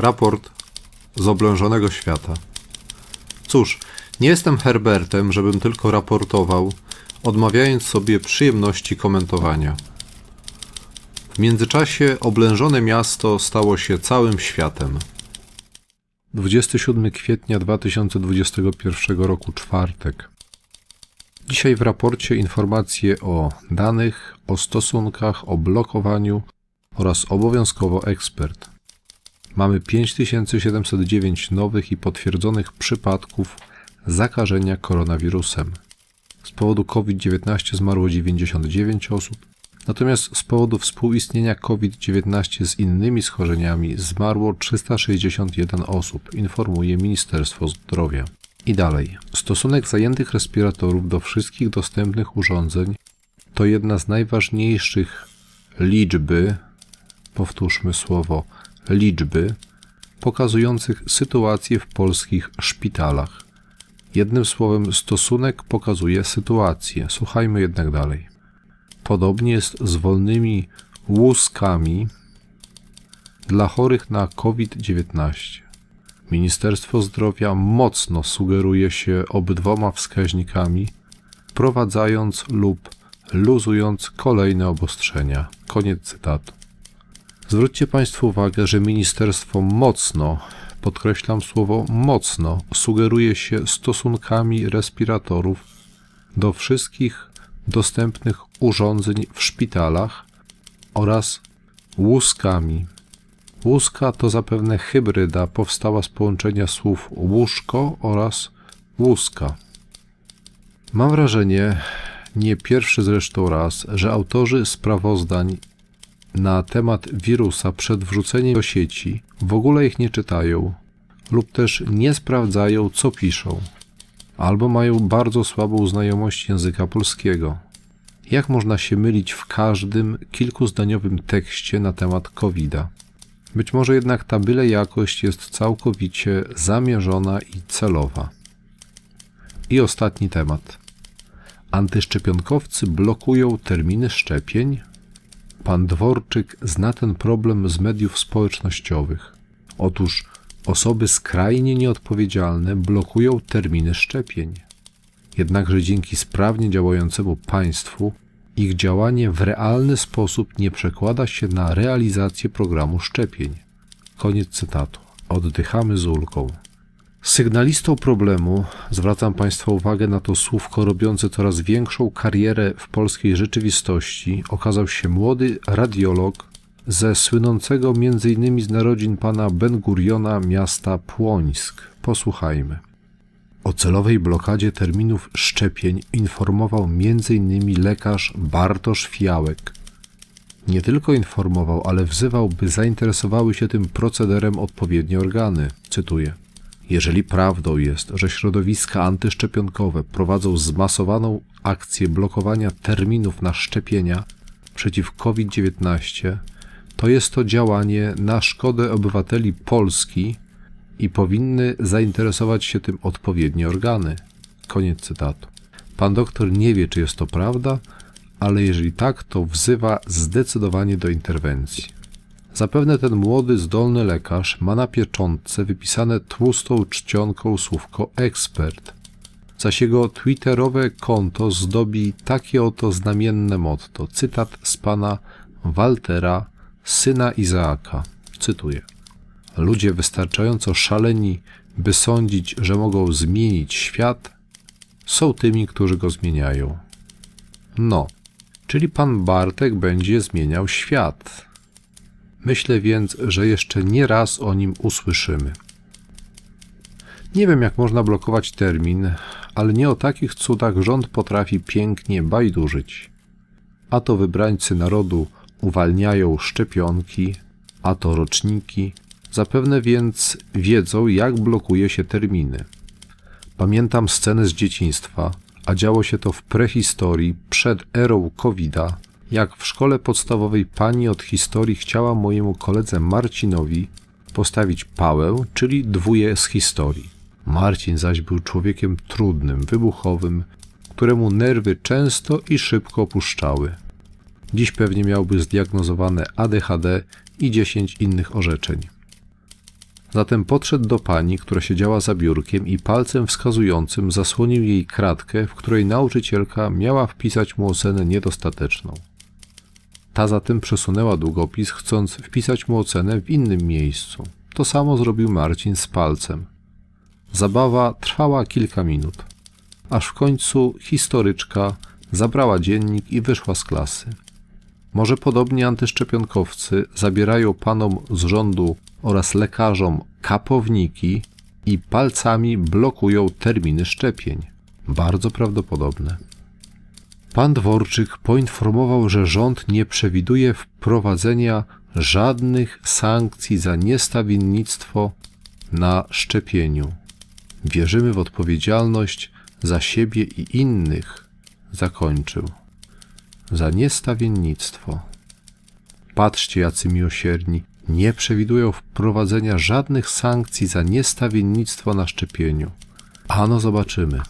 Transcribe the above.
Raport z oblężonego świata. Cóż, nie jestem Herbertem, żebym tylko raportował, odmawiając sobie przyjemności komentowania. W międzyczasie oblężone miasto stało się całym światem. 27 kwietnia 2021 roku, czwartek. Dzisiaj w raporcie informacje o danych, o stosunkach, o blokowaniu oraz obowiązkowo ekspert. Mamy 5709 nowych i potwierdzonych przypadków zakażenia koronawirusem. Z powodu COVID-19 zmarło 99 osób, natomiast z powodu współistnienia COVID-19 z innymi schorzeniami zmarło 361 osób, informuje Ministerstwo Zdrowia. I dalej. Stosunek zajętych respiratorów do wszystkich dostępnych urządzeń to jedna z najważniejszych liczby, powtórzmy słowo liczby, pokazujących sytuację w polskich szpitalach. Jednym słowem, stosunek pokazuje sytuację. Słuchajmy jednak dalej. Podobnie jest z wolnymi łuskami dla chorych na COVID-19. Ministerstwo Zdrowia mocno sugeruje się obydwoma wskaźnikami, wprowadzając lub luzując kolejne obostrzenia. Koniec cytatu. Zwróćcie Państwo uwagę, że ministerstwo mocno, podkreślam słowo mocno, sugeruje się stosunkami respiratorów do wszystkich dostępnych urządzeń w szpitalach oraz łuskami. Łuska to zapewne hybryda powstała z połączenia słów łóżko oraz łuska. Mam wrażenie, nie pierwszy zresztą raz, że autorzy sprawozdań na temat wirusa przed wrzuceniem do sieci w ogóle ich nie czytają lub też nie sprawdzają, co piszą, albo mają bardzo słabą znajomość języka polskiego. Jak można się mylić w każdym kilkuzdaniowym tekście na temat COVID-a? Być może jednak ta byle jakość jest całkowicie zamierzona i celowa. I ostatni temat. Antyszczepionkowcy blokują terminy szczepień? Pan Dworczyk zna ten problem z mediów społecznościowych. Otóż osoby skrajnie nieodpowiedzialne blokują terminy szczepień. Jednakże dzięki sprawnie działającemu państwu ich działanie w realny sposób nie przekłada się na realizację programu szczepień. Koniec cytatu. Oddychamy z ulgą. Sygnalistą problemu, zwracam Państwa uwagę na to słówko robiące coraz większą karierę w polskiej rzeczywistości, okazał się młody radiolog ze słynącego m.in. z narodzin pana Ben Guriona miasta Płońsk. Posłuchajmy. O celowej blokadzie terminów szczepień informował m.in. lekarz Bartosz Fiałek. Nie tylko informował, ale wzywał, by zainteresowały się tym procederem odpowiednie organy. Cytuję. Jeżeli prawdą jest, że środowiska antyszczepionkowe prowadzą zmasowaną akcję blokowania terminów na szczepienia przeciw COVID-19, to jest to działanie na szkodę obywateli Polski i powinny zainteresować się tym odpowiednie organy. Koniec cytatu. Pan doktor nie wie, czy jest to prawda, ale jeżeli tak, to wzywa zdecydowanie do interwencji. Zapewne ten młody, zdolny lekarz ma na pieczątce wypisane tłustą czcionką słówko ekspert, zaś jego twitterowe konto zdobi takie oto znamienne motto, cytat z pana Waltera, syna Izaaka. Cytuję. Ludzie wystarczająco szaleni, by sądzić, że mogą zmienić świat, są tymi, którzy go zmieniają. No, czyli pan Bartek będzie zmieniał świat. Myślę więc, że jeszcze nie raz o nim usłyszymy. Nie wiem, jak można blokować termin, ale nie o takich cudach rząd potrafi pięknie bajdurzyć. A to wybrańcy narodu uwalniają szczepionki, a to roczniki, zapewne więc wiedzą, jak blokuje się terminy. Pamiętam scenę z dzieciństwa, a działo się to w prehistorii, przed erą COVID-a, jak w szkole podstawowej pani od historii chciała mojemu koledze Marcinowi postawić pałę, czyli dwóje z historii. Marcin zaś był człowiekiem trudnym, wybuchowym, któremu nerwy często i szybko opuszczały. Dziś pewnie miałby zdiagnozowane ADHD i 10 innych orzeczeń. Zatem podszedł do pani, która siedziała za biurkiem i palcem wskazującym zasłonił jej kratkę, w której nauczycielka miała wpisać mu ocenę niedostateczną. Ta zatem przesunęła długopis, chcąc wpisać mu ocenę w innym miejscu. To samo zrobił Marcin z palcem. Zabawa trwała kilka minut, aż w końcu historyczka zabrała dziennik i wyszła z klasy. Może podobnie antyszczepionkowcy zabierają panom z rządu oraz lekarzom kapowniki i palcami blokują terminy szczepień. Bardzo prawdopodobne. Pan Dworczyk poinformował, że rząd nie przewiduje wprowadzenia żadnych sankcji za niestawiennictwo na szczepieniu. Wierzymy w odpowiedzialność za siebie i innych, zakończył. Za niestawiennictwo. Patrzcie, jacy miłosierni, nie przewidują wprowadzenia żadnych sankcji za niestawiennictwo na szczepieniu. Ano zobaczymy.